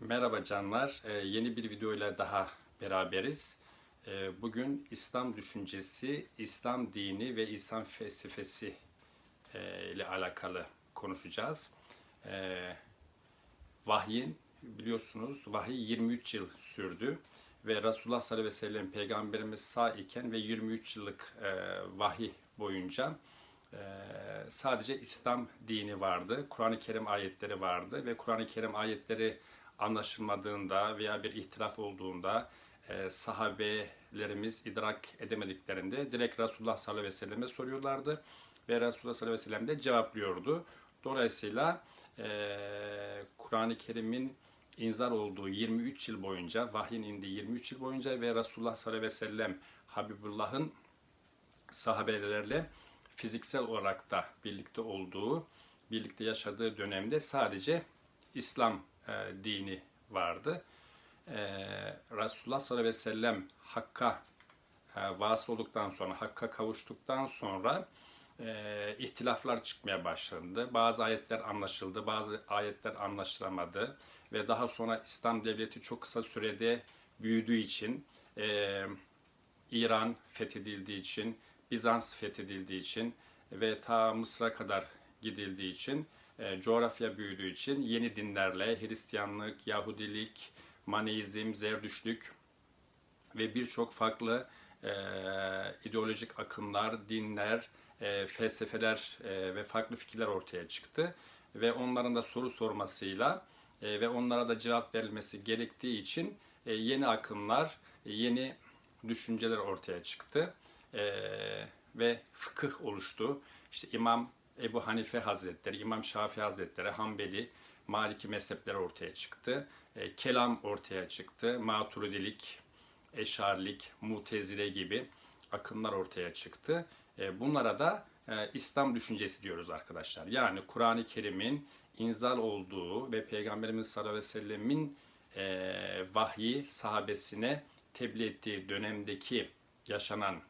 Merhaba canlar, Ee, yeni bir videoyla daha beraberiz. Ee, bugün İslam düşüncesi, İslam dini ve İslam felsefesi e, ile alakalı konuşacağız. Ee, vahyin biliyorsunuz vahiy 23 yıl sürdü ve Resulullah sallallahu aleyhi ve sellem peygamberimiz sağ iken ve 23 yıllık e, vahiy boyunca e, sadece İslam dini vardı. Kur'an-ı Kerim ayetleri vardı ve Kur'an-ı Kerim ayetleri anlaşılmadığında veya bir ihtilaf olduğunda e, sahabelerimiz idrak edemediklerinde direkt Resulullah sallallahu aleyhi ve selleme soruyorlardı ve Resulullah sallallahu aleyhi ve sellem de cevaplıyordu. Dolayısıyla e, Kur'an-ı Kerim'in inzal olduğu 23 yıl boyunca, vahyin indiği 23 yıl boyunca ve Resulullah sallallahu aleyhi ve sellem Habibullah'ın sahabelerle fiziksel olarak da birlikte olduğu, birlikte yaşadığı dönemde sadece İslam e, dini vardı. E, Resulullah sallallahu aleyhi ve sellem Hakk'a e, vasıl olduktan sonra, Hakk'a kavuştuktan sonra e, ihtilaflar çıkmaya başlandı. Bazı ayetler anlaşıldı, bazı ayetler anlaşılamadı ve daha sonra İslam devleti çok kısa sürede büyüdüğü için e, İran fethedildiği için, Bizans fethedildiği için ve ta Mısır'a kadar gidildiği için, e, coğrafya büyüdüğü için yeni dinlerle Hristiyanlık, Yahudilik, Maneizm, Zerdüştlük ve birçok farklı e, ideolojik akımlar, dinler, e, felsefeler e, ve farklı fikirler ortaya çıktı. Ve onların da soru sormasıyla e, ve onlara da cevap verilmesi gerektiği için e, yeni akımlar, yeni düşünceler ortaya çıktı. E, ve fıkıh oluştu. İşte İmam Ebu Hanife Hazretleri, İmam Şafii Hazretleri, Hanbeli, Maliki mezhepleri ortaya çıktı. E, kelam ortaya çıktı. Maturidilik, Eşarlik, Mutezile gibi akımlar ortaya çıktı. E, bunlara da e, İslam düşüncesi diyoruz arkadaşlar. Yani Kur'an-ı Kerim'in inzal olduğu ve Peygamberimiz sallallahu aleyhi ve sellemin e, vahyi sahabesine tebliğ ettiği dönemdeki yaşanan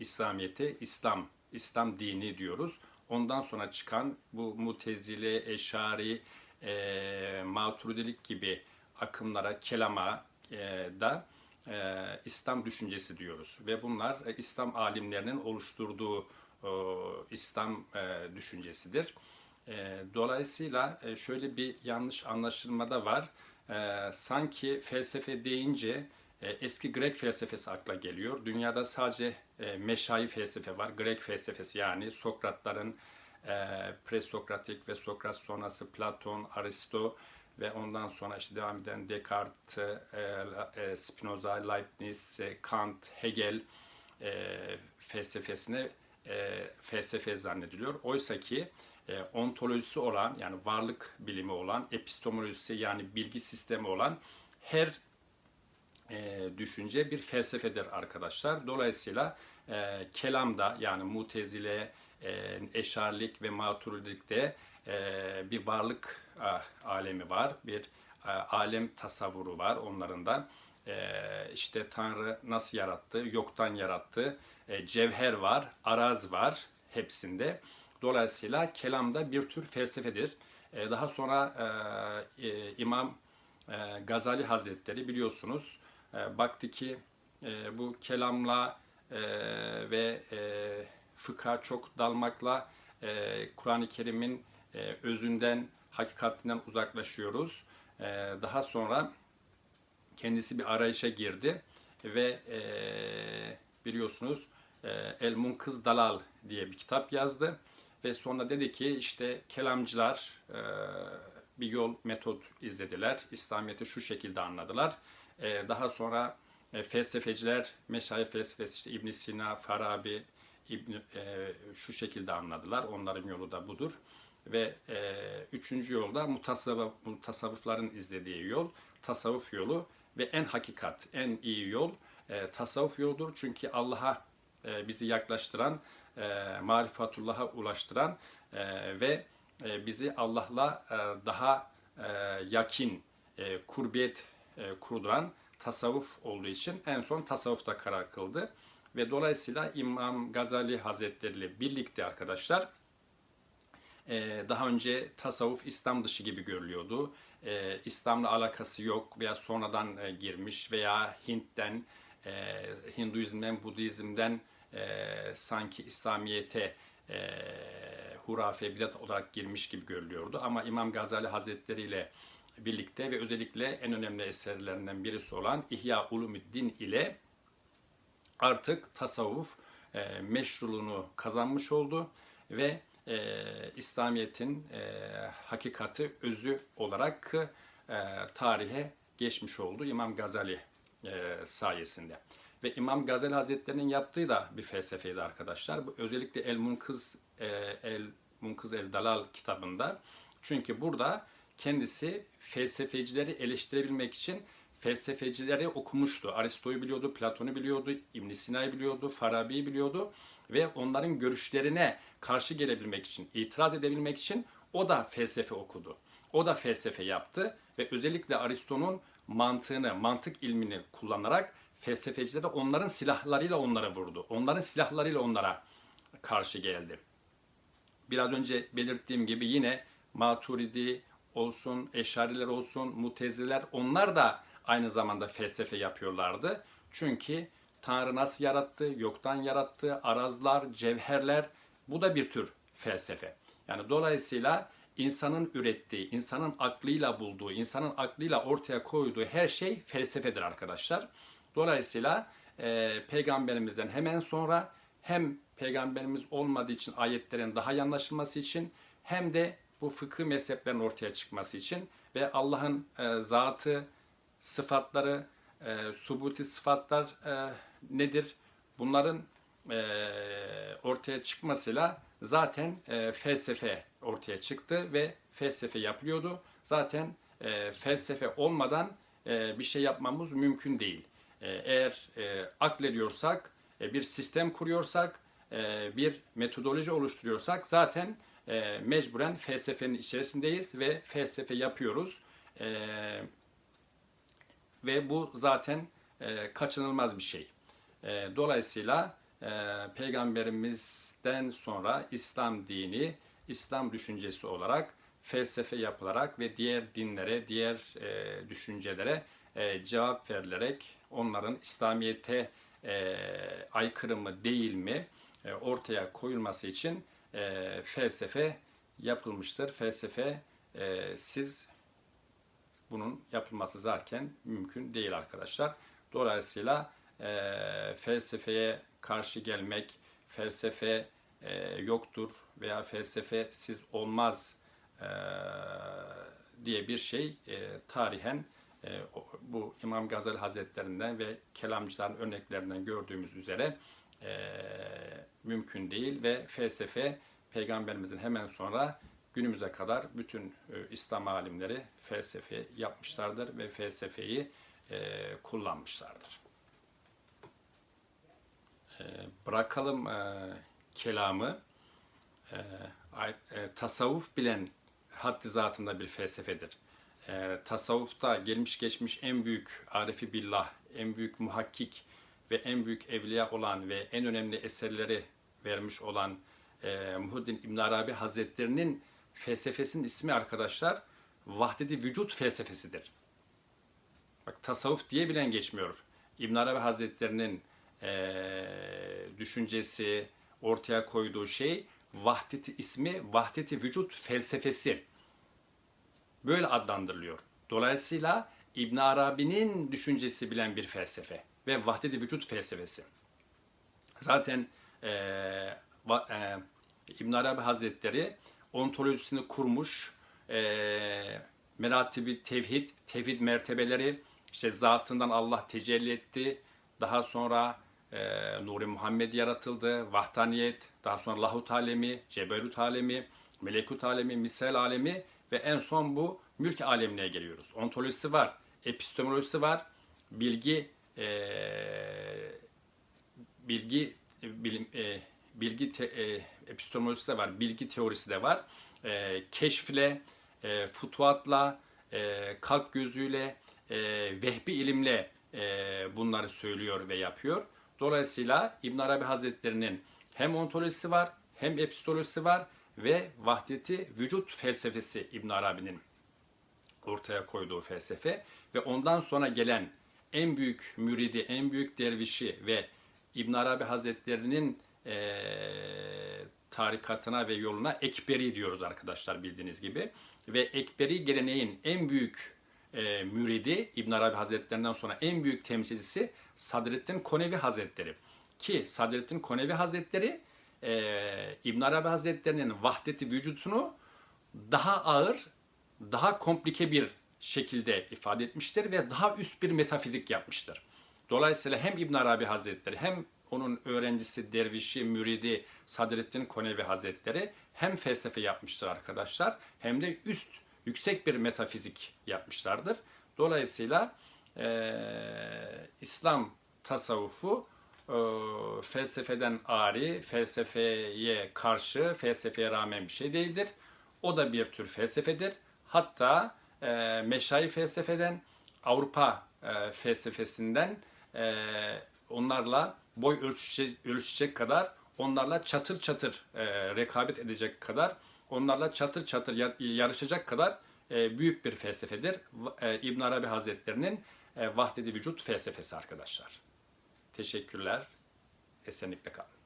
İslamiyeti İslam, İslam dini diyoruz. Ondan sonra çıkan bu mutezile, eşari, e, maturidilik gibi akımlara, kelama e, da e, İslam düşüncesi diyoruz. Ve bunlar e, İslam alimlerinin oluşturduğu e, İslam e, düşüncesidir. E, dolayısıyla e, şöyle bir yanlış anlaşılma da var. E, sanki felsefe deyince eski Grek felsefesi akla geliyor. Dünyada sadece e, meşayi felsefe var. Grek felsefesi yani Sokratların e, presokratik ve Sokrat sonrası Platon, Aristo ve ondan sonra işte devam eden Descartes, e, e, Spinoza, Leibniz, e, Kant, Hegel e, felsefesine e, felsefe zannediliyor. Oysa ki e, ontolojisi olan yani varlık bilimi olan, epistemolojisi yani bilgi sistemi olan her e, düşünce bir felsefedir arkadaşlar. Dolayısıyla e, kelamda yani mutezile, e, eşarlik ve maturilikte e, bir varlık a, alemi var, bir a, alem tasavvuru var onların da. E, işte Tanrı nasıl yarattı, yoktan yarattı, e, cevher var, araz var hepsinde. Dolayısıyla kelamda bir tür felsefedir. E, daha sonra e, e, İmam e, Gazali Hazretleri biliyorsunuz e, baktı ki e, bu kelamla e, ve e, fıkha çok dalmakla e, Kur'an-ı Kerim'in e, özünden, hakikatinden uzaklaşıyoruz. E, daha sonra kendisi bir arayışa girdi ve e, biliyorsunuz e, El Munkız Dalal diye bir kitap yazdı ve sonra dedi ki işte kelamcılar e, bir yol metot izlediler. İslamiyet'i şu şekilde anladılar. E, daha sonra e, felsefeciler, meşayih felsefesi işte İbn Sina, Farabi, İbn e, şu şekilde anladılar. Onların yolu da budur. Ve e, üçüncü yolda mutasavvuf, mutasavvıfların izlediği yol, tasavvuf yolu ve en hakikat, en iyi yol e, tasavvuf yoludur. Çünkü Allah'a e, bizi yaklaştıran, e, marifatullah'a ulaştıran e, ve e, bizi Allah'la e, daha e, yakin, e, kurbiyet e, kurduran tasavvuf olduğu için en son tasavvufta karar kıldı. Ve dolayısıyla İmam Gazali Hazretleri ile birlikte arkadaşlar e, daha önce tasavvuf İslam dışı gibi görülüyordu. E, İslam'la alakası yok veya sonradan girmiş veya Hint'ten, Hinduizm'den, Budizm'den sanki İslamiyet'e hurafe, bidat olarak girmiş gibi görülüyordu. Ama İmam Gazali Hazretleri ile birlikte ve özellikle en önemli eserlerinden birisi olan İhya Ulumuddin ile artık tasavvuf e, meşruluğunu kazanmış oldu ve e, İslamiyet'in e, hakikati özü olarak e, tarihe geçmiş oldu İmam Gazali e, sayesinde. Ve İmam Gazali Hazretleri'nin yaptığı da bir felsefeydi arkadaşlar. Bu özellikle El Munkız e, El Munkız El Dalal kitabında. Çünkü burada kendisi felsefecileri eleştirebilmek için felsefecileri okumuştu. Aristo'yu biliyordu, Platon'u biliyordu, İbn Sina'yı biliyordu, Farabi'yi biliyordu ve onların görüşlerine karşı gelebilmek için, itiraz edebilmek için o da felsefe okudu. O da felsefe yaptı ve özellikle Aristo'nun mantığını, mantık ilmini kullanarak felsefecileri onların silahlarıyla onlara vurdu. Onların silahlarıyla onlara karşı geldi. Biraz önce belirttiğim gibi yine Maturidi olsun, Eşariler olsun, Muteziler onlar da aynı zamanda felsefe yapıyorlardı. Çünkü Tanrı nasıl yarattı, yoktan yarattı, arazlar, cevherler bu da bir tür felsefe. Yani dolayısıyla insanın ürettiği, insanın aklıyla bulduğu, insanın aklıyla ortaya koyduğu her şey felsefedir arkadaşlar. Dolayısıyla e, peygamberimizden hemen sonra hem peygamberimiz olmadığı için ayetlerin daha iyi anlaşılması için hem de bu fıkıh mezheplerin ortaya çıkması için ve Allah'ın e, zatı, sıfatları, e, subuti sıfatlar e, nedir? Bunların e, ortaya çıkmasıyla zaten e, felsefe ortaya çıktı ve felsefe yapılıyordu. Zaten e, felsefe olmadan e, bir şey yapmamız mümkün değil. E, eğer e, aklediyorsak, e, bir sistem kuruyorsak, e, bir metodoloji oluşturuyorsak zaten e, mecburen felsefenin içerisindeyiz ve felsefe yapıyoruz. E, ve bu zaten e, kaçınılmaz bir şey. E, dolayısıyla e, peygamberimizden sonra İslam dini, İslam düşüncesi olarak felsefe yapılarak ve diğer dinlere, diğer e, düşüncelere e, cevap verilerek onların İslamiyet'e e, aykırı mı değil mi e, ortaya koyulması için e, felsefe yapılmıştır. Felsefe e, siz bunun yapılması zaten mümkün değil arkadaşlar. Dolayısıyla e, felsefeye karşı gelmek, felsefe e, yoktur veya felsefe siz olmaz e, diye bir şey e, tarihen e, bu İmam Gazali Hazretlerinden ve kelamcıların örneklerinden gördüğümüz üzere e, mümkün değil ve felsefe peygamberimizin hemen sonra günümüze kadar bütün e, İslam alimleri felsefe yapmışlardır ve felsefeyi e, kullanmışlardır. E, bırakalım e, kelamı. E, e, tasavvuf bilen haddi zatında bir felsefedir. E, tasavvufta gelmiş geçmiş en büyük arifi billah, en büyük muhakkik ve en büyük evliya olan ve en önemli eserleri vermiş olan e, Muhuddin İbn Arabi Hazretlerinin felsefesinin ismi arkadaşlar vahdedi vücut felsefesidir. Bak tasavvuf diye bilen geçmiyor. İbn Arabi Hazretlerinin e, düşüncesi, ortaya koyduğu şey vahdeti ismi vahdeti vücut felsefesi. Böyle adlandırılıyor. Dolayısıyla İbn Arabi'nin düşüncesi bilen bir felsefe ve vahdeti vücut felsefesi. Zaten e, va, e, İbn Arabi Hazretleri ontolojisini kurmuş, e, meratibi tevhid, tevhid mertebeleri, işte zatından Allah tecelli etti, daha sonra e, Nuri Muhammed yaratıldı, vahdaniyet, daha sonra lahut alemi, ceberut alemi, melekut alemi, misal alemi ve en son bu mülk alemine geliyoruz. Ontolojisi var, epistemolojisi var, bilgi e, bilgi bilim e, bilgi te, e, epistemolojisi de var, bilgi teorisi de var. E, keşfle, e, futuatla, e, kalp gözüyle, e, vehbi ilimle e, bunları söylüyor ve yapıyor. Dolayısıyla İbn Arabi Hazretleri'nin hem ontolojisi var, hem epistemolojisi var ve vahdeti vücut felsefesi İbn Arabi'nin ortaya koyduğu felsefe ve ondan sonra gelen en büyük müridi, en büyük dervişi ve İbn Arabi Hazretleri'nin eee, tarikatına ve yoluna ekberi diyoruz arkadaşlar bildiğiniz gibi. Ve ekberi geleneğin en büyük eee, müridi İbn Arabi Hazretlerinden sonra en büyük temsilcisi Sadrettin Konevi Hazretleri. Ki Sadrettin Konevi Hazretleri eee İbn Arabi Hazretleri'nin vahdeti vücudunu daha ağır, daha komplike bir şekilde ifade etmiştir ve daha üst bir metafizik yapmıştır. Dolayısıyla hem İbn Arabi Hazretleri hem onun öğrencisi, dervişi, müridi Sadrettin Konevi Hazretleri hem felsefe yapmıştır arkadaşlar hem de üst, yüksek bir metafizik yapmışlardır. Dolayısıyla eee, İslam tasavvufu eee, felsefeden ari, felsefeye karşı, felsefeye rağmen bir şey değildir. O da bir tür felsefedir. Hatta e, meşayi felsefeden, Avrupa e, felsefesinden e, onlarla boy ölçüşecek, ölçüşecek kadar, onlarla çatır çatır e, rekabet edecek kadar, onlarla çatır çatır ya- yarışacak kadar e, büyük bir felsefedir. E, İbn Arabi Hazretlerinin e, vahdedi vücut felsefesi arkadaşlar. Teşekkürler. Esenlikle kalın.